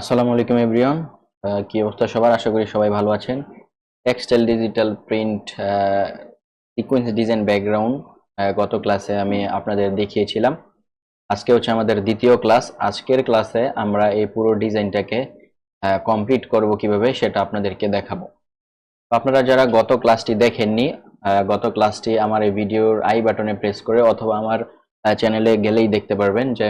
আসসালামু আলাইকুম এভরিওয়ান কি অবস্থা সবার? আশা করি সবাই ভালো আছেন। Textile digital print sequence design background গত ক্লাসে আমি আপনাদের দেখিয়েছিলাম। আজকে হচ্ছে আমাদের দ্বিতীয় ক্লাস আজকের ক্লাসে আমরা এই পুরো ডিজাইনটাকে কমপ্লিট করব কীভাবে সেটা আপনাদেরকে দেখাবো। আপনারা যারা গত ক্লাসটি দেখেননি গত ক্লাসটি আমার এই ভিডিওর আই বাটনে প্রেস করে অথবা আমার চ্যানেলে গেলেই দেখতে পারবেন যে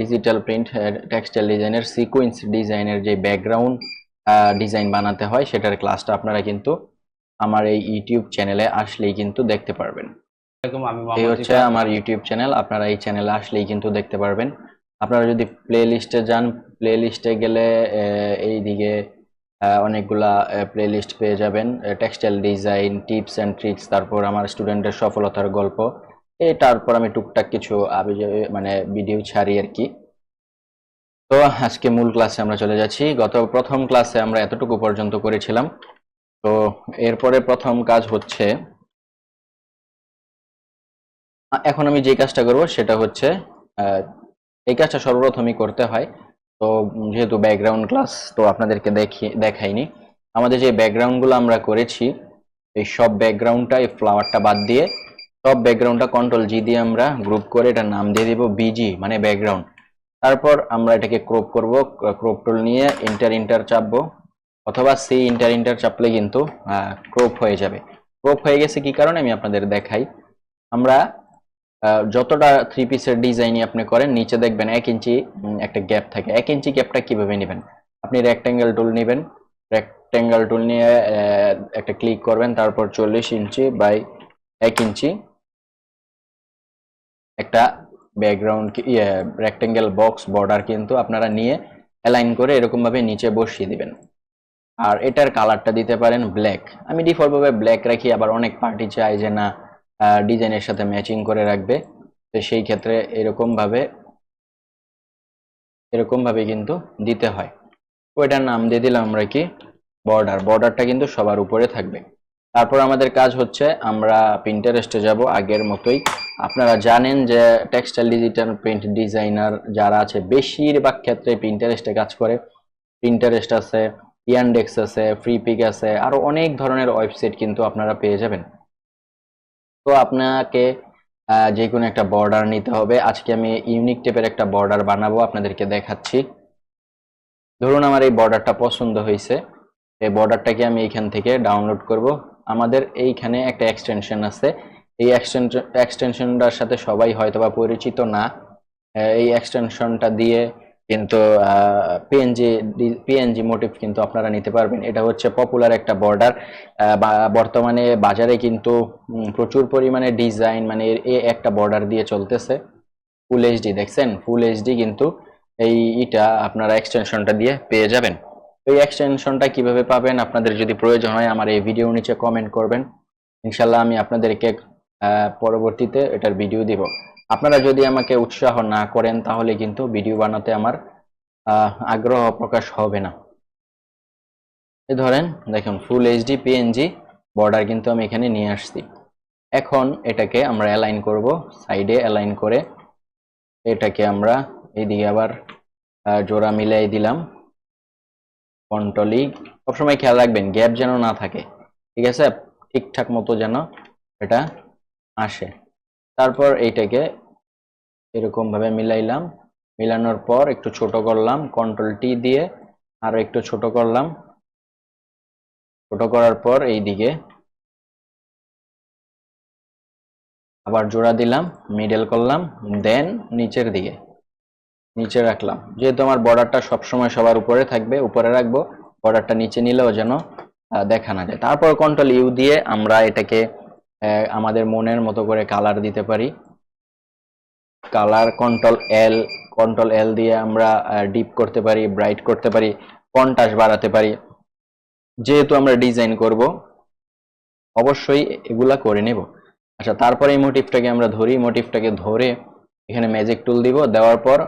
ডিজিটাল প্রিন্ট টেক্সটাইল ডিজাইনের সিকোয়েন্স ডিজাইনের যে ব্যাকগ্রাউন্ড ডিজাইন বানাতে হয় সেটার ক্লাসটা আপনারা কিন্তু আমার এই ইউটিউব চ্যানেলে আসলেই কিন্তু দেখতে পারবেন। এই হচ্ছে আমার ইউটিউব চ্যানেল আপনারা এই চ্যানেলে আসলেই কিন্তু দেখতে পারবেন। আপনারা যদি প্লে লিস্টে যান প্লে লিস্টে গেলে এই দিকে অনেকগুলা প্লে লিস্ট পেয়ে যাবেন। Textile design tips and tricks তারপর আমার স্টুডেন্টের সফলতার গল্প। এই তারপর আমি টুকটাক কিছু মানে ভিডিও ছাড়ি আর কি। তো আজকে মূল ক্লাসে আমরা চলে যাচ্ছি। গত প্রথম ক্লাসে আমরা এতটুকু পর্যন্ত করেছিলাম। তো এরপরে প্রথম কাজ হচ্ছে এখন আমি যে কাজটা করব সেটা হচ্ছে এই কাজটা সর্বপ্রথমই করতে হয়। তো যেহেতু ব্যাকগ্রাউন্ড ক্লাস তো আপনাদেরকে দেখি, দেখাইনি। আমাদের যে ব্যাকগ্রাউন্ডগুলো আমরা করেছি, এই সব ব্যাকগ্রাউন্ডটা এই ফ্লাওয়ারটা বাদ দিয়ে সব ব্যাকগ্রাউন্ডটা কন্ট্রোল জি দিয়ে আমরা গ্রুপ করে এটার নাম দিয়ে দিব বিজি মানে ব্যাকগ্রাউন্ড তারপর আমরা এটাকে ক্রপ করব ক্রপ টুল নিয়ে ইন্টার ইন্টার চাপবো, অথবা সি ইন্টার ইন্টার চাপলে কিন্তু ক্রপ হয়ে যাবে। ক্রপ হয়ে গেছে কি কারণে আমি আপনাদের দেখাই। আমরা যতটা থ্রি পিসের ডিজাইনই আপনি করেন, নিচে দেখবেন এক ইঞ্চি একটা গ্যাপ থাকে। এক ইঞ্চি গ্যাপটা কীভাবে নেবেন? আপনি রেক্ট্যাঙ্গেল টুল নেবেন। রেক্ট্যাঙ্গেল টুল নিয়ে একটা ক্লিক করবেন, তারপর চল্লিশ ইঞ্চি বাই এক ইঞ্চি একটা ব্যাকগ্রাউন্ড রেক্ট্যাঙ্গেল বক্স বর্ডার কিন্তু আপনারা নিয়ে অ্যালাইন করে এরকম ভাবে নিচে বসিয়ে দিবেন। আর এটার কালারটা দিতে পারেন ব্ল্যাক আমি ডিফল্ট ভাবে ব্ল্যাক রাখি, আবার অনেক পার্টি চাই যে না ডিজাইনের সাথে ম্যাচিং করে রাখবে। তো সেই ক্ষেত্রে এরকম ভাবে এরকম ভাবে কিন্তু দিতে হয়। ওইটার নাম দিয়ে দিলাম আমরা কি বর্ডার বর্ডারটা কিন্তু সবার উপরে থাকবে। তারপর আমাদের কাজ হচ্ছে, আমরা প্রিন্টারেস্টে যাব আগের মতোই। আপনারা জানেন যে টেক্সটাইল ডিজিটাল প্রিন্ট ডিজাইনার যারা আছে, বেশিরভাগ ক্ষেত্রে প্রিন্টারেস্টে কাজ করে। প্রিন্টারেস্ট আছে ইয়ানডেক্স আছে ফ্রি পিক আছে, আরও অনেক ধরনের ওয়েবসাইট কিন্তু আপনারা পেয়ে যাবেন। তো আপনাকে যে কোনো একটা বর্ডার নিতে হবে। আজকে আমি ইউনিক টেপের একটা বর্ডার বানাবো, আপনাদেরকে দেখাচ্ছি। ধরুন আমার এই বর্ডারটা পছন্দ হয়েছে। এই বর্ডারটাকে আমি এইখান থেকে ডাউনলোড করব। আমাদের এইখানে একটা এক্সটেনশন আছে। এই এক্সটেনশন এক্সটেনশনটার সাথে সবাই হয়তো বা পরিচিত না। এই এক্সটেনশনটা দিয়ে কিন্তু পিএনজি পিএনজি মোটিভ কিন্তু আপনারা নিতে পারবেন। এটা হচ্ছে পপুলার একটা বর্ডার বর্তমানে বাজারে কিন্তু প্রচুর পরিমাণে ডিজাইন মানে এ একটা বর্ডার দিয়ে চলতেছে। ফুল এইচডি দেখছেন? ফুল এইচডি কিন্তু এই ইটা আপনারা এক্সটেনশনটা দিয়ে পেয়ে যাবেন। এই এক্সটেনশনটা কীভাবে পাবেন? আপনাদের যদি প্রয়োজন হয় আমার এই ভিডিও নিচে কমেন্ট করবেন। ইনশাল্লাহ আমি আপনাদেরকে পরবর্তীতে এটার ভিডিও দিব। আপনারা যদি আমাকে উৎসাহ না করেন, তাহলে কিন্তু ভিডিও বানাতে আমার আগ্রহ প্রকাশ হবে না। ধরেন, দেখুন ফুল এইচডি পিএনজি বর্ডার কিন্তু আমি এখানে নিয়ে আসছি। এখন এটাকে আমরা অ্যালাইন করব সাইডে অ্যালাইন করে। এটাকে আমরা এইদিকে আবার জোড়া মিলাই দিলাম। কন্ট্রোলি সবসময় খেয়াল রাখবেন গ্যাপ যেন না থাকে। ঠিক আছে? ঠিকঠাক মতো যেন এটা আসে। তারপর এইটাকে এরকম ভাবে মিলাইলাম। মিলানোর পর একটু ছোট করলাম কন্ট্রোল টি দিয়ে আরও একটু ছোট করলাম। ছোট করার পর এই দিকে আবার জোড়া দিলাম মিডল করলাম দেন নিচের দিকে নিচে রাখলাম। যেহেতু আমার বর্ডারটা সবসময় সবার উপরে থাকবে, উপরে রাখব বর্ডারটা নিচে নিলেও যেন দেখা না যায়। তারপর কন্ট্রোল ইউ দিয়ে আমরা এটাকে আমাদের মনের মতো করে কালার দিতে পারি। Colour control L control L দিয়ে আমরা ডিপ করতে পারি ব্রাইট করতে পারি কন্টাস বাড়াতে পারি। যেহেতু আমরা ডিজাইন করব, অবশ্যই এগুলা করে নেব। আচ্ছা তারপরে এই মোটিভটাকে আমরা ধরি। মোটিভটাকে ধরে এখানে ম্যাজিক টুল দিব। দেওয়ার পর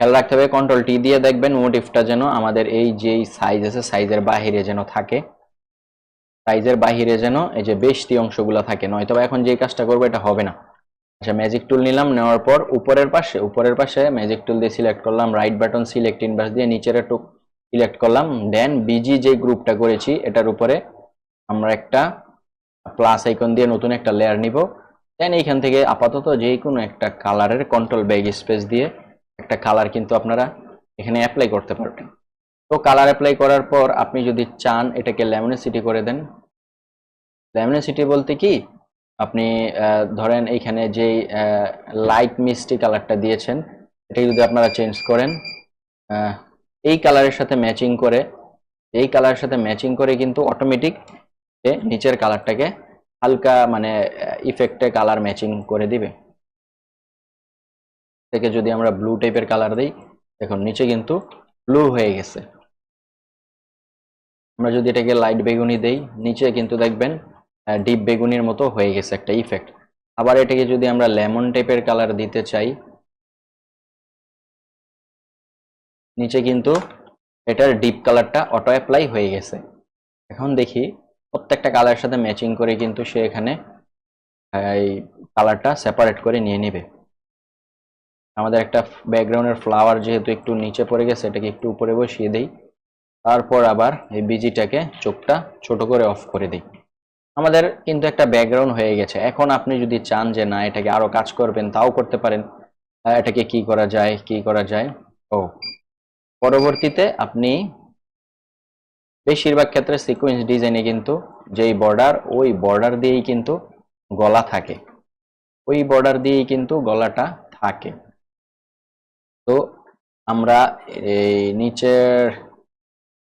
খেয়াল রাখতে হবে কন্ট্রোল টি দিয়ে দেখবেন মোটিভটা যেন আমাদের এই যেই সাইজ আছে সাইজের বাহিরে যেন থাকে। সাইজের বাহিরে যেন এই যে বেশটি অংশগুলো থাকে নয়তো এখন যে কাজটা করব এটা হবে না। আচ্ছা ম্যাজিক টুল নিলাম, নেওয়ার পর উপরের পাশে উপরের পাশে ম্যাজিক টুল দিয়ে সিলেক্ট করলাম রাইট বাটন সিলেক্ট ইনভার্স দিয়ে নিচের একটু সিলেক্ট করলাম। দেন বিজি যে গ্রুপটা করেছি, এটার উপরে আমরা একটা প্লাস আইকন দিয়ে নতুন একটা লেয়ার নিব। দেন এইখান থেকে আপাতত যে কোনো একটা কালারের কন্ট্রোল ব্যাগ স্পেস দিয়ে একটা কালার কিন্তু আপনারা এখানে অ্যাপ্লাই করতে পারবেন। তো কালার অ্যাপ্লাই করার পর আপনি যদি চান এটাকে ল্যামিনেসিটি করে দেন। ল্যামিনেসিটি বলতে কি? আপনি ধরেন এইখানে যেই লাইট মিষ্টি কালারটা দিয়েছেন এটা যদি আপনারা চেঞ্জ করেন এই কালারের সাথে ম্যাচিং করে, এই কালারের সাথে ম্যাচিং করে কিন্তু অটোমেটিক নিচের কালারটাকে হালকা মানে ইফেক্টে কালার ম্যাচিং করে দিবে। থেকে যদি আমরা ব্লু টাইপের কালার দিই, দেখুন, নিচে কিন্তু ব্লু হয়ে গেছে। আমরা যদি এটাকে লাইট বেগুনি দেই, নিচে কিন্তু দেখবেন ডিপ বেগুনির মতো হয়ে গেছে একটা ইফেক্ট আবার এটাকে যদি আমরা লেমন টাইপের কালার দিতে চাই, নিচে কিন্তু এটার ডিপ কালারটা অটো অ্যাপ্লাই হয়ে গেছে। এখন দেখি, প্রত্যেকটা কালারের সাথে ম্যাচিং করে কিন্তু সে এখানে এই কালারটা সেপারেট করে নিয়ে নেবে। আমাদের একটা ব্যাকগ্রাউন্ডের ফ্লাওয়ার যেহেতু একটু নিচে পড়ে গেছে, এটাকে একটু উপরে বসিয়ে দেই। তারপর আবার এই বিজিটাকে চোখটা ছোট করে অফ করে দিই। আমাদের কিন্তু একটা ব্যাকগ্রাউন্ড হয়ে গেছে। এখন আপনি যদি চান যে, না, এটাকে আরও কাজ করবেন, তাও করতে পারেন। এটাকে কি করা যায়, কি করা যায়? ও, পরবর্তীতে আপনি বেশিরভাগ ক্ষেত্রে সিকোয়েন্স ডিজাইনে কিন্তু যেই বর্ডার ওই বর্ডার দিয়েই কিন্তু গলা থাকে। ওই বর্ডার দিয়েই কিন্তু গলাটা থাকে। তো আমরা এই নিচের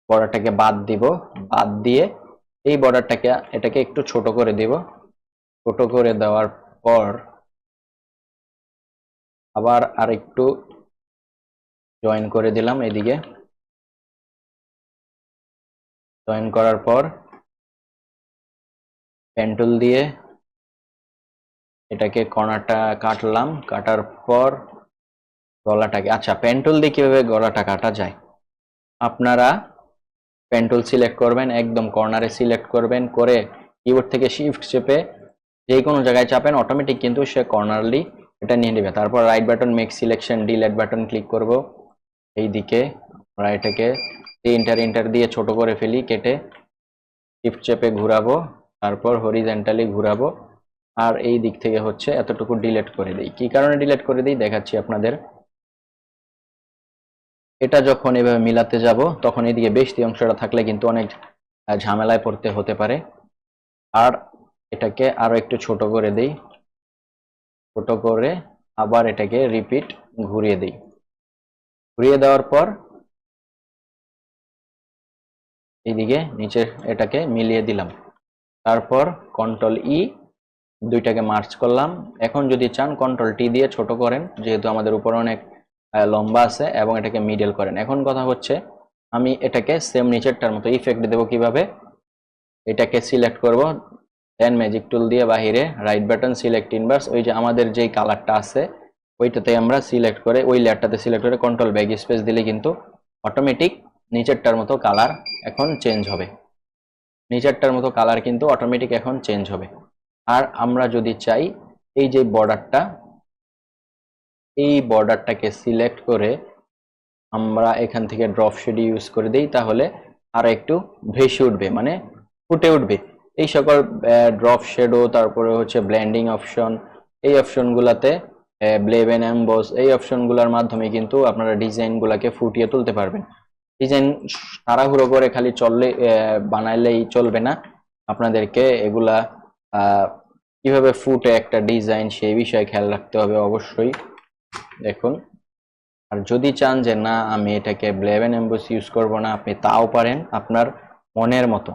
বর্ডারটাকে বাদ দিব, বাদ দিয়ে এই বর্ডারটাকে এটাকে একটু ছোট করে দিব। ছোট করে দেওয়ার পর আবার আর একটু জয়েন করে দিলাম এদিকে। জয়েন করার পর পেন্টুল দিয়ে এটাকে কর্নারটা কাটলাম, কাটার পর গলাটাকে আচ্ছা পেন্টুল দিয়ে কীভাবে গলাটা কাটা যায়? আপনারা পেন্টুল সিলেক্ট করবেন, একদম কর্নারে সিলেক্ট করবেন, করে কিবোর্ড থেকে শিফট চেপে যে কোনো জায়গায় চাপেন অটোমেটিক কিন্তু সে কর্নারলি এটা নিয়ে নেবে। তারপর right button make selection delete button click করব। এই দিকে আমরা এটাকে ইন্টার ইন্টার দিয়ে ছোট করে ফেলি, কেটে শিফট চেপে ঘুরাবো, তারপর হরিজেন্টালি ঘুরাবো। আর এই দিক থেকে হচ্ছে এতটুকু ডিলেট করে দিই। কি কারণে ডিলেট করে দিই? দেখাচ্ছি আপনাদের। এটা যখন এভাবে মিলাতে যাব, তখন এদিকে বেশি অংশটা থাকলে কিন্তু অনেক ঝামেলায় পড়তে হতে পারে। আর এটাকে আরও একটু ছোট করে দেই। ছোট করে আবার এটাকে রিপিট ঘুরিয়ে দিই। ঘুরিয়ে দেওয়ার পর এইদিকে নিচে এটাকে মিলিয়ে দিলাম। তারপর কন্ট্রোল ই দুইটাকে মার্চ করলাম। এখন যদি চান কন্ট্রোল টি দিয়ে ছোট করেন, যেহেতু আমাদের উপরে অনেক লম্বা আছে এবং এটাকে মিডল করেন। এখন কথা হচ্ছে, আমি এটাকে সেম নিচেরটার মতো ইফেক্ট দেবো কীভাবে? এটাকে সিলেক্ট করব দেন ম্যাজিক টুল দিয়ে বাহিরে রাইট বাটন সিলেক্ট ইনভার্স ওই যে আমাদের যেই কালারটা আছে, ওইটাতে আমরা সিলেক্ট করে, ওই লেয়ারটাতে সিলেক্ট করে কন্ট্রোল ব্যাগ স্পেস দিলে কিন্তু অটোমেটিক নিচেরটার মতো কালার এখন চেঞ্জ হবে। নিচেরটার মতো কালার কিন্তু অটোমেটিক এখন চেঞ্জ হবে। আর আমরা যদি চাই, এই যে বর্ডারটা এই বর্ডারটাকে সিলেক্ট করে আমরা এখান থেকে ড্রপ শেড ইউজ করে দিই, তাহলে আর একটু ভেসে উঠবে মানে ফুটে উঠবে। এই সকল ড্রপ শেডো তারপরে হচ্ছে ব্ল্যান্ডিং অপশন এই অপশনগুলোতে ব্লেবেন অ্যাম্বস এই অপশনগুলোর মাধ্যমে কিন্তু আপনারা ডিজাইনগুলোকে ফুটিয়ে তুলতে পারবেন। ডিজাইন তাড়াহুড়ো করে খালি চললে বানাইলেই চলবে না। আপনাদেরকে এগুলা কীভাবে ফুটে একটা ডিজাইন সেই বিষয়ে খেয়াল রাখতে হবে অবশ্যই। দেখুন, আর যদি চান যে না, আমি এটাকে ব্লেভেন এম্বস ইউজ করব না, আপনি তাও পারেন আপনার মনের মতো।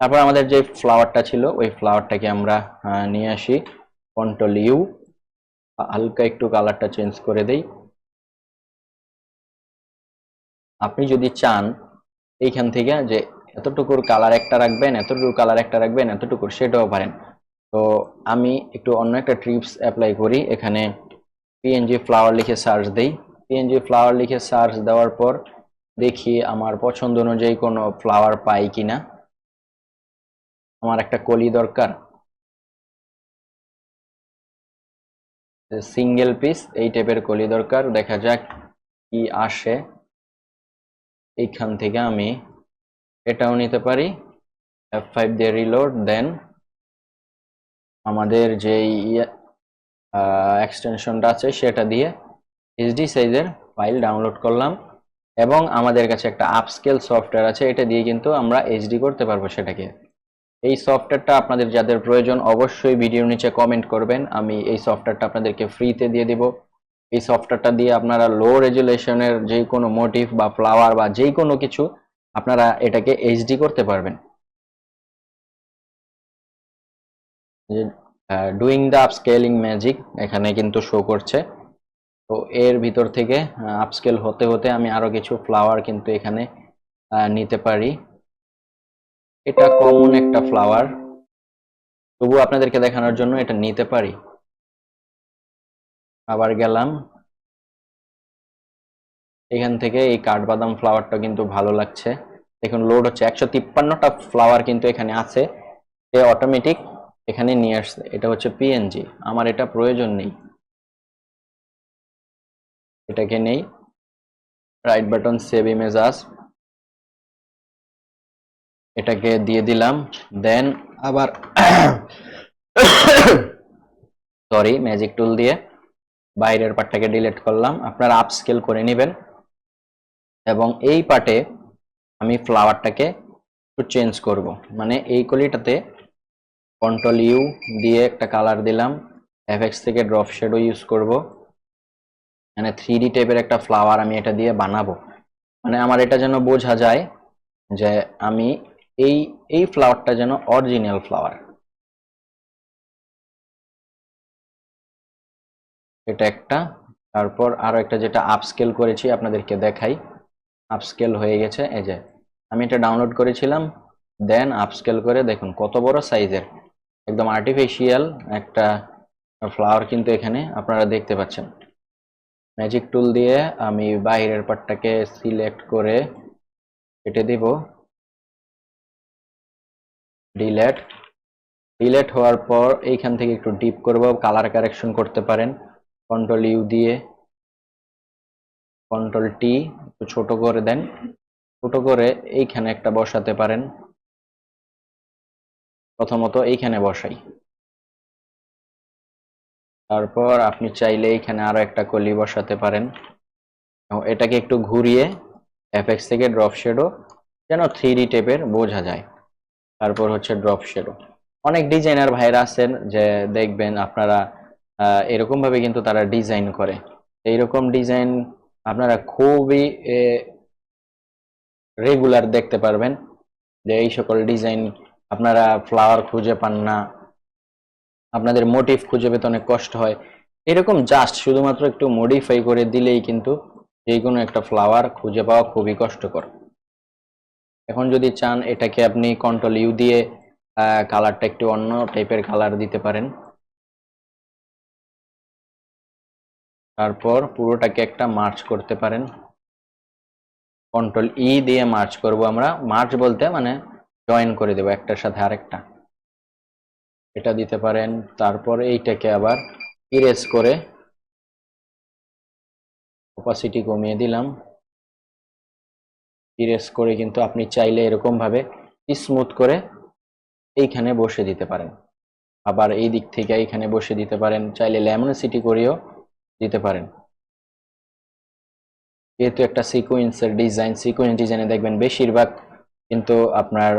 তারপর আমাদের যে ফ্লাওয়ারটা ছিল, ওই ফ্লাওয়ারটাকে আমরা নিয়ে আসি। কন্ট্রোল ইউ হালকা একটু কালারটা চেঞ্জ করে দেই। আপনি যদি চান, এইখান থেকে যে এতটুকুর কালার একটা রাখবেন এতটুকু কালার একটা রাখবেন, এতটুকুর, সেটাও পারেন। তো আমি একটু অন্য একটা ট্রিপস অ্যাপ্লাই করি। এখানে পিএনজি ফ্লাওয়ার লিখে সার্চ দেই। পিএনজি ফ্লাওয়ার লিখে সার্চ দেওয়ার পর দেখি আমার পছন্দ অনুযায়ী কোনো ফ্লাওয়ার পাই কিনা। আমার একটা কলি দরকার। সিঙ্গেল পিস এই টাইপের কলি দরকার। দেখা যাক কি আসে। এইখান থেকে আমি এটাও নিতে পারি। এফ ফাইভ দিয়ে রিলোড দেন আমাদের যে এক্সটেনশনটা আছে, সেটা দিয়ে এইচডি সাইজের ফাইল ডাউনলোড করলাম এবং আমাদের কাছে একটা আপস্কেল সফটওয়্যার আছে, এটা দিয়ে কিন্তু আমরা এইচডি করতে পারব সেটাকে। এই সফটওয়্যারটা আপনাদের যাদের প্রয়োজন অবশ্যই ভিডিওর নিচে কমেন্ট করবেন, আমি এই সফটওয়্যারটা আপনাদেরকে ফ্রিতে দিয়ে দিব। এই সফটওয়্যারটা দিয়ে আপনারা লো রেজুলেশনের যে কোনো মোটিভ বা ফ্লাওয়ার বা যে কোনো কিছু, আপনারা এটাকে এইচডি করতে পারবেন। ডুইং দ্য আপস্কেলিং ম্যাজিক এখানে কিন্তু শো করছে। তো এর ভিতর থেকে আপস্কেল হতে হতে আমি আরও কিছু ফ্লাওয়ার কিন্তু এখানে নিতে পারি। এটা কমন একটা ফ্লাওয়ার তবু আপনাদেরকে দেখানোর জন্য এটা নিতে পারি। আবার গেলাম। এখান থেকে এই কাঠবাদাম ফ্লাওয়ারটা কিন্তু ভালো লাগছে। দেখুন লোড হচ্ছে। একশো তিপ্পান্নটা ফ্লাওয়ার কিন্তু এখানে আছে। সে অটোমেটিক এখানে নিয়ে আসছে। এটা হচ্ছে পিএনজি আমার এটা প্রয়োজন নেই। এটাকে নেই। Right button save image as এটাকে দিয়ে দিলাম। দেন আবার সরি ম্যাজিক টুল দিয়ে বাইরের পার্টটাকে ডিলিট করলাম। আপনারা আপস্কেল করে নেবেন। এবং এই পার্টে আমি ফ্লাওয়ারটাকে একটু চেঞ্জ করব। মানে এই কলিটাতে কন্ট্রোল ইউ দিয়ে একটা কালার দিলাম। এফএক্স থেকে ড্রপ শেডো ইউজ করব। মানে থ্রি ডি টাইপের একটা ফ্লাওয়ার আমি এটা দিয়ে বানাবো। মানে আমার এটা যেন বোঝা যায় যে আমি এই এই ফ্লাওয়ারটা যেন অরিজিনাল ফ্লাওয়ার এটা একটা। তারপর আরও একটা যেটা আপস্কেল করেছি আপনাদেরকে দেখাই। আপস্কেল হয়ে গেছে, এই যে। আমি এটা ডাউনলোড করেছিলাম দেন আপস্কেল করে দেখুন কত বড় সাইজের একদম আর্টিফিশিয়াল একটা ফ্লাওয়ার কিন্তু এখানে আপনারা দেখতে পাচ্ছেন। ম্যাজিক টুল দিয়ে আমি বাইরের পার্টটাকে সিলেক্ট করে কেটে দিব। ডিলেট ডিলেট হওয়ার পর এইখান থেকে একটু ডিপ করব কালার কারেকশন করতে পারেন। কন্ট্রোল ইউ দিয়ে। কন্ট্রোল টি একটু ছোট করে দেন। ছোট করে এইখানে একটা বসাতে পারেন। প্রথমত এইখানে বসাই। তারপর আপনি চাইলে এইখানে আরও একটা কলি বসাতে পারেন। এবং এটাকে একটু ঘুরিয়ে এফএক্স থেকে ড্রপ শেডো যেন থ্রি ডি টাইপের বোঝা যায়। তারপর হচ্ছে ড্রপ শেডো অনেক ডিজাইনার ভাইরা আছেন যে দেখবেন আপনারা আহ, এরকম ভাবে কিন্তু তারা ডিজাইন করে। এইরকম ডিজাইন আপনারা খুবই রেগুলার দেখতে পারবেন যে এই সকল ডিজাইন আপনারা ফ্লাওয়ার খুঁজে পান না। আপনাদের মোটিভ খুঁজে পেতে অনেক কষ্ট হয়। এরকম জাস্ট শুধুমাত্র একটু মডিফাই করে দিলেই কিন্তু যে কোনো একটা ফ্লাওয়ার খুঁজে পাওয়া খুবই কষ্টকর। এখন যদি চান এটাকে আপনি কন্ট্রোল ইউ দিয়ে কালারটা একটু অন্য টাইপের কালার দিতে পারেন। তারপর পুরোটাকে একটা মার্চ করতে পারেন। কন্ট্রোল ই দিয়ে মার্চ করব আমরা। মার্চ বলতে মানে জয়েন করে দেব একটার সাথে আরেকটা। এটা দিতে পারেন, তারপর এইটাকে আবার ইরেজ করে অপাসিটি কমিয়ে দিলাম। ইরেজ করে কিন্তু আপনি চাইলে এরকম ভাবে স্মুথ করে এইখানে বসে দিতে পারেন। আবার এই দিক থেকে এইখানে বসে দিতে পারেন, চাইলে ল্যামিনেসিটি করেও দিতে পারেন। যেহেতু একটা সিকোয়েন্সের ডিজাইন সিকোয়েন্স ডিজাইনে দেখবেন বেশিরভাগ কিন্তু আপনার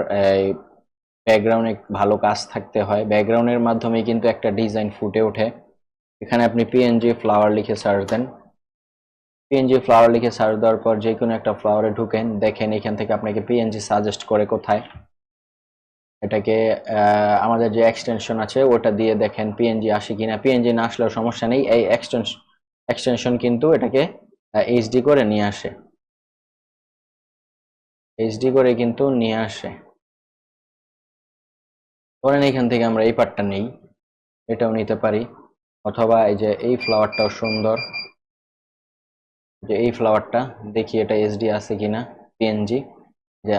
ব্যাকগ্রাউন্ডে ভালো কাজ থাকতে হয়। ব্যাকগ্রাউন্ডের মাধ্যমে কিন্তু একটা ডিজাইন ফুটে ওঠে। এখানে আপনি পিএনজি ফ্লাওয়ার লিখে সার্চ দেন। পিএনজি ফ্লাওয়ার লিখে সার্চ দেওয়ার পর যে কোনো একটা ফ্লাওয়ারে ঢুকেন, দেখেন এখান থেকে আপনাকে পিএনজি সাজেস্ট করে কোথায়। এটাকে আমাদের যে এক্সটেনশন আছে, ওটা দিয়ে দেখেন পিএনজি আসে কিনা। পিএনজি না আসলেও সমস্যা নেই। এই এক্সটেনশন এক্সটেনশন কিন্তু এটাকে এইচডি করে নিয়ে আসে। এইচডি করে কিন্তু নিয়ে আসে। ধরেন এখান থেকে আমরা এই পার্টটা নেই, এটাও নিতে পারি। অথবা এই যে এই ফ্লাওয়ারটাও সুন্দর। যে এই ফ্লাওয়ারটা দেখি এটা এইচডি আছে কিনা পিএনজি যে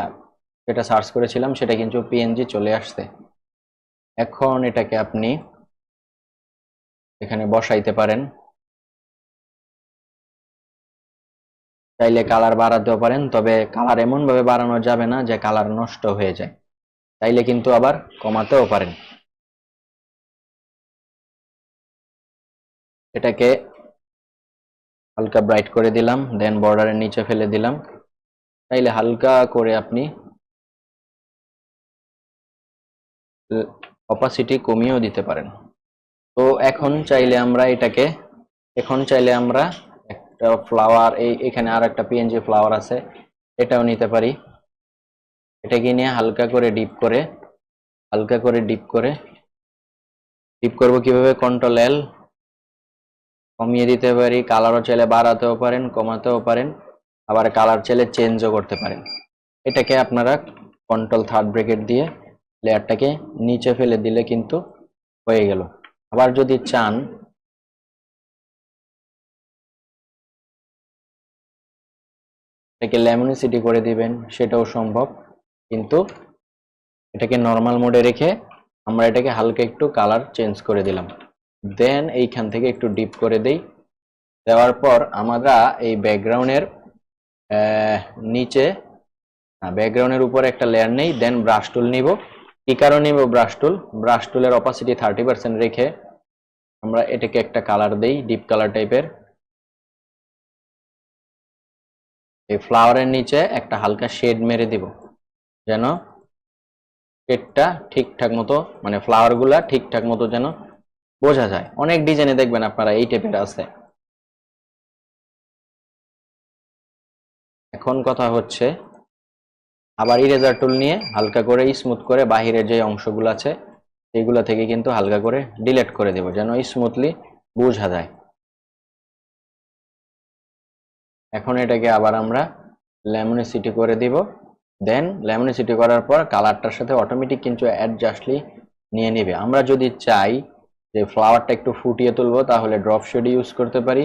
যেটা সার্চ করেছিলাম, সেটা কিন্তু পিএনজি চলে আসছে। এখন এটাকে আপনি এখানে বসাইতে পারেন। চাইলে কালার বাড়াতেও পারেন, তবে কালার এমন ভাবে বাড়ানো যাবে না যে কালার নষ্ট হয়ে যায়। চাইলে কিন্তু আবার কমাতেও পারেন। এটাকে হালকা ব্রাইট করে দিলাম দেন বর্ডারের নিচে ফেলে দিলাম। তাইলে হালকা করে আপনি অপাসিটি কমিয়েও দিতে পারেন। তো এখন চাইলে আমরা এটাকে, এখন চাইলে আমরা ফ্লাওয়ার এই এখানে আর একটা পিএনজি ফ্লাওয়ার আছে, এটাও নিতে পারি। এটাকে নিয়ে হালকা করে ডিপ করে, হালকা করে ডিপ করে ডিপ করব কীভাবে? কন্ট্রোল এল কমিয়ে দিতে পারি কালারও চাইলে বাড়াতেও পারেন, কমাতেও পারেন, আবার কালার চাইলে চেঞ্জও করতে পারেন। এটাকে আপনারা কন্ট্রোল থার্ড ব্রেকেট দিয়ে লেয়ারটাকে নিচে ফেলে দিলে কিন্তু হয়ে গেল। আবার যদি চান এটাকে ল্যামিনিসিটি করে দিবেন, সেটাও সম্ভব। কিন্তু এটাকে নর্মাল মোডে রেখে আমরা এটাকে হালকা একটু কালার চেঞ্জ করে দিলাম। দেন এইখান থেকে একটু ডিপ করে দেই। দেওয়ার পর আমরা এই ব্যাকগ্রাউন্ডের নিচে ব্যাকগ্রাউন্ডের উপরে একটা লেয়ার নেই দেন ব্রাশ টুল নিব। কি কারণে নিব ব্রাশ টুল ব্রাশ টুলের অপাসিটি থার্টি পার্সেন্ট রেখে আমরা এটাকে একটা কালার দেই ডিপ কালার টাইপের এই ফ্লাওয়ারের নিচে একটা হালকা শেড মেরে দিব। যেন শেডটা ঠিকঠাক মতো মানে ফ্লাওয়ারগুলা ঠিকঠাক মতো যেন বোঝা যায়। অনেক ডিজাইনে দেখবেন আপনারা এই টাইপের আছে। এখন কথা হচ্ছে, আবার ইরেজার টুল নিয়ে হালকা করে স্মুথ করে বাহিরের যে অংশগুলো আছে সেগুলো থেকে কিন্তু হালকা করে ডিলেট করে দেব, যেন স্মুথলি বোঝা যায়। এখন এটাকে আবার আমরা ল্যামিনিসিটি করে দিব। দেন ল্যামিনিসিটি করার পর কালারটার সাথে অটোমেটিক কিন্তু অ্যাডজাস্টলি নিয়ে নেবে। আমরা যদি চাই যে ফ্লাওয়ারটা একটু ফুটিয়ে তুলবো, তাহলে ড্রপ শেড ইউজ করতে পারি,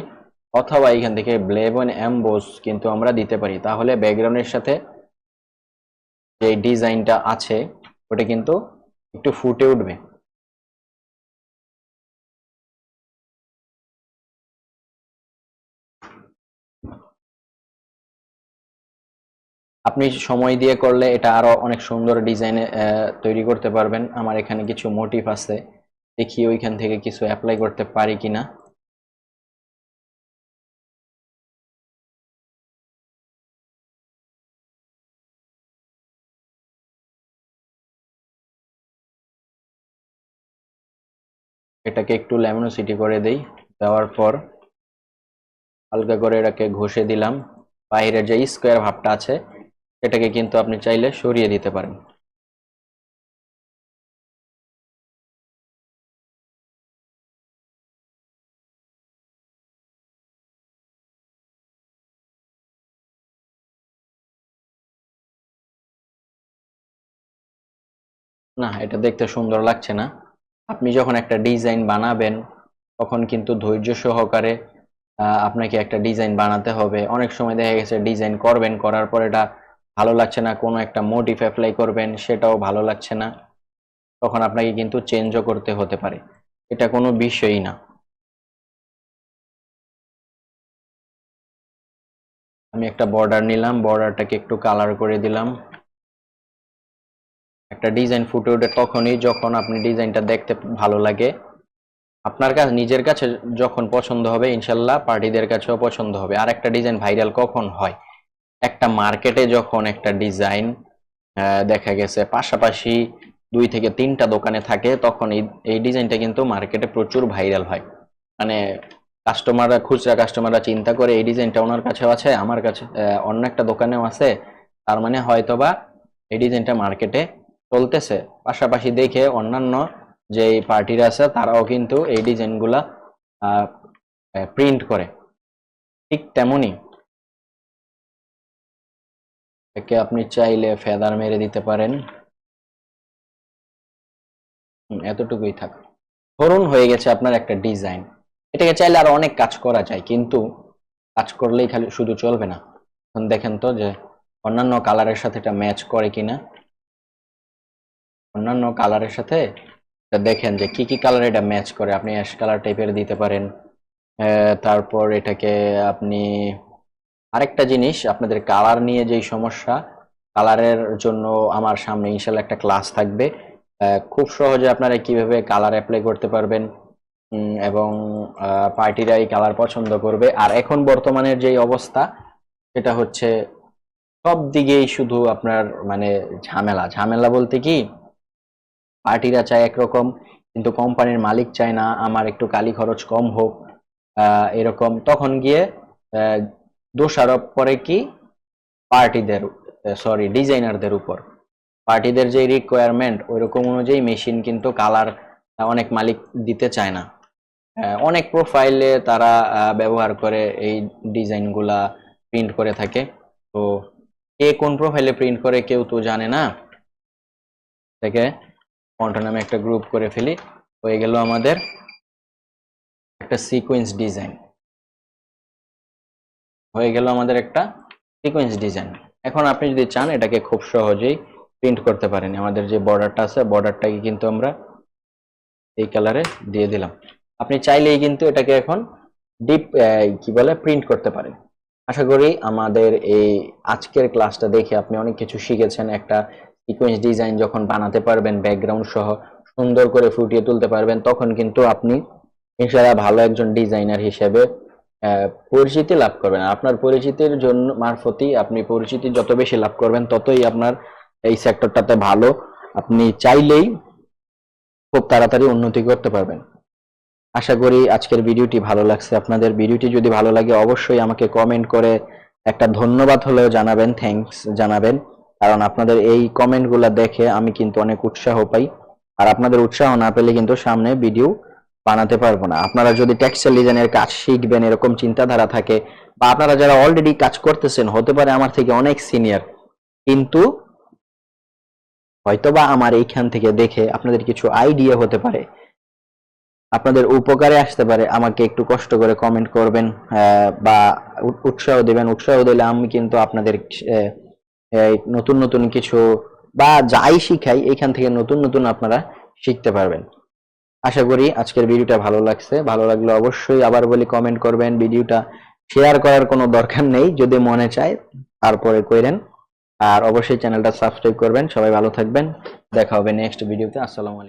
অথবা এখান থেকে ব্লেবন অ্যাম্বোস কিন্তু আমরা দিতে পারি। তাহলে ব্যাকগ্রাউন্ডের সাথে যে ডিজাইনটা আছে, ওটা কিন্তু একটু ফুটে উঠবে। আপনি সময় দিয়ে করলে এটা আরও অনেক সুন্দর ডিজাইনে তৈরি করতে পারবেন। আমার এখানে কিছু মোটিভ আছে। দেখি ওইখান থেকে কিছু অ্যাপ্লাই করতে পারি কিনা। এটাকে একটু ল্যামিনোসিটি করে দেই, দেওয়ার পর হালকা করে এটাকে ঘষে দিলাম। বাইরের যে স্কোয়ার ভাবটা আছে সেটাকে কিন্তু আপনি চাইলে সরিয়ে দিতে পারেন। না, এটা দেখতে সুন্দর লাগছে না। আপনি যখন একটা ডিজাইন বানাবেন, তখন কিন্তু ধৈর্য সহকারে আপনাকে একটা ডিজাইন বানাতে হবে। অনেক সময় দেখা গেছে, ডিজাইন করবেন, করার পর এটা ভালো লাগছে না, কোনো একটা মোটিভ অ্যাপ্লাই করবেন, সেটাও ভালো লাগছে না, তখন আপনাকে কিন্তু চেঞ্জও করতে হতে পারে। এটা কোনো বিষয়ই না। আমি একটা বর্ডার নিলাম বর্ডারটাকে একটু কালার করে দিলাম। একটা ডিজাইন ফুটে ওঠে তখনই যখন আপনি ডিজাইনটা দেখতে ভালো লাগে। আপনার কাছে, নিজের কাছে যখন পছন্দ হবে, ইনশাল্লাহ, পার্টিদের কাছেও পছন্দ হবে। আর একটা ডিজাইন ভাইরাল কখন হয়? একটা মার্কেটে যখন একটা ডিজাইন দেখা গেছে, পাশাপাশি দুই থেকে তিনটা দোকানে থাকে, তখন এই ডিজাইনটা কিন্তু মার্কেটে প্রচুর ভাইরাল হয়। মানে কাস্টমাররা, খুচরা কাস্টমাররা চিন্তা করে, এই ডিজাইনটা ওনার কাছেও আছে, আমার কাছে অন্য একটা দোকানেও আছে। তার মানে হয়তোবা এই ডিজাইনটা মার্কেটে চলতেছে। পাশাপাশি দেখে অন্যান্য যে পার্টিরা আছে, তারাও কিন্তু এই ডিজাইনগুলা প্রিন্ট করে। ঠিক তেমনি একে আপনি চাইলে ফেদার মেরে দিতে পারেন। এতটুকুই থাক। ধরুন হয়ে গেছে আপনার একটা ডিজাইন। এটাকে চাইলে আরও অনেক কাজ করা যায়, কিন্তু কাজ করলেই খালি শুধু চলবে না। এখন দেখেন তো যে অন্যান্য কালারের সাথে এটা ম্যাচ করে কিনা। অন্যান্য কালারের সাথে দেখেন যে কি কি কালার এটা ম্যাচ করে। আপনি অ্যাশ কালার টাইপের দিতে পারেন। তারপর এটাকে আপনি আরেকটা জিনিস, আপনাদের কালার নিয়ে যেই সমস্যা কালারের জন্য আমার সামনে ইনশাল্লাহ একটা ক্লাস থাকবে। খুব সহজে আপনারা কীভাবে কালার অ্যাপ্লাই করতে পারবেন এবং পার্টিরা এই কালার পছন্দ করবে। আর এখন বর্তমানের যেই অবস্থা, সেটা হচ্ছে সব দিকেই শুধু আপনার মানে ঝামেলা। ঝামেলা বলতে কি, পার্টিরা চায় একরকম, কিন্তু কোম্পানির মালিক চায় না, আমার একটু কালি খরচ কম হোক এরকম। তখন গিয়ে দোষারোপ করে কি? পার্টিদের সরি ডিজাইনারদের উপর। পার্টিদের যে রিকোয়ারমেন্ট ওইরকম অনুযায়ী মেশিন কিন্তু কালার অনেক মালিক দিতে চায় না। অনেক প্রোফাইলে তারা ব্যবহার করে এই ডিজাইনগুলা প্রিন্ট করে থাকে। তো কে কোন প্রোফাইলে প্রিন্ট করে কেউ তো জানে না। থেকে ফন্ট নামে একটা গ্রুপ করে ফেলি। হয়ে গেল আমাদের একটা সিকোয়েন্স ডিজাইন হয়ে গেল আমাদের একটা সিকোয়েন্স ডিজাইন এখন আপনি যদি চান, এটাকে খুব সহজেই প্রিন্ট করতে পারেন। আমাদের যে বর্ডারটা আছে বর্ডারটাকে কিন্তু আমরা এই কালারে দিয়ে দিলাম। আপনি চাইলেই কিন্তু এটাকে এখন ডিপ কি বলে প্রিন্ট করতে পারেন। আশা করি আমাদের এই আজকের ক্লাসটা দেখে আপনি অনেক কিছু শিখেছেন। একটা সিকোয়েন্স ডিজাইন যখন বানাতে পারবেন ব্যাকগ্রাউন্ড সহ সুন্দর করে ফুটিয়ে তুলতে পারবেন, তখন কিন্তু আপনি ইনশাআল্লাহ ভালো একজন ডিজাইনার হিসেবে পরিচিতি লাভ করবেন। আপনার পরিচিতির জন্য মারফতই আপনি পরিচিতি যত বেশি লাভ করবেন, ততই আপনার এই সেক্টরটাতে ভালো। আপনি চাইলেই খুব তাড়াতাড়ি উন্নতি করতে পারবেন। আশা করি আজকের ভিডিওটি ভালো লাগছে। আপনাদের ভিডিওটি যদি ভালো লাগে, অবশ্যই আমাকে কমেন্ট করে একটা ধন্যবাদ হলেও জানাবেন থ্যাঙ্কস জানাবেন। কারণ আপনাদের এই কমেন্টগুলো দেখে আমি কিন্তু অনেক উৎসাহ পাই। আর আপনাদের উৎসাহ না পেলে কিন্তু সামনে ভিডিও বানাতে পারব না। আপনারা যদি টেক্সটাইল ডিজাইনের কাজ শিখবেন, এরকম চিন্তাধারা থাকে, বা আপনারা যারা অলরেডি কাজ করতেছেন, হতে পারে আমার থেকে অনেক সিনিয়র কিন্তু হয়তোবা আমার এইখান থেকে দেখে আপনাদের কিছু আইডিয়া হতে পারে। আপনাদের উপকারে আসতে পারে, আমাকে একটু কষ্ট করে কমেন্ট করবেন বা উৎসাহ দেবেন। উৎসাহ দিলে আমি কিন্তু আপনাদের নতুন নতুন কিছু, বা যাই শিখাই, এখান থেকে নতুন নতুন আপনারা শিখতে পারবেন। আশা করি আজকের ভিডিওটা ভালো লাগছে। ভালো লাগলে অবশ্যই আবার বলি কমেন্ট করবেন। ভিডিওটা শেয়ার করার কোনো দরকার নেই, যদি মনে চায় তারপরে কইরেন আর অবশ্যই চ্যানেলটা সাবস্ক্রাইব করবেন। সবাই ভালো থাকবেন। দেখা হবে নেক্সট ভিডিওতে আসসালামু আলাইকুম।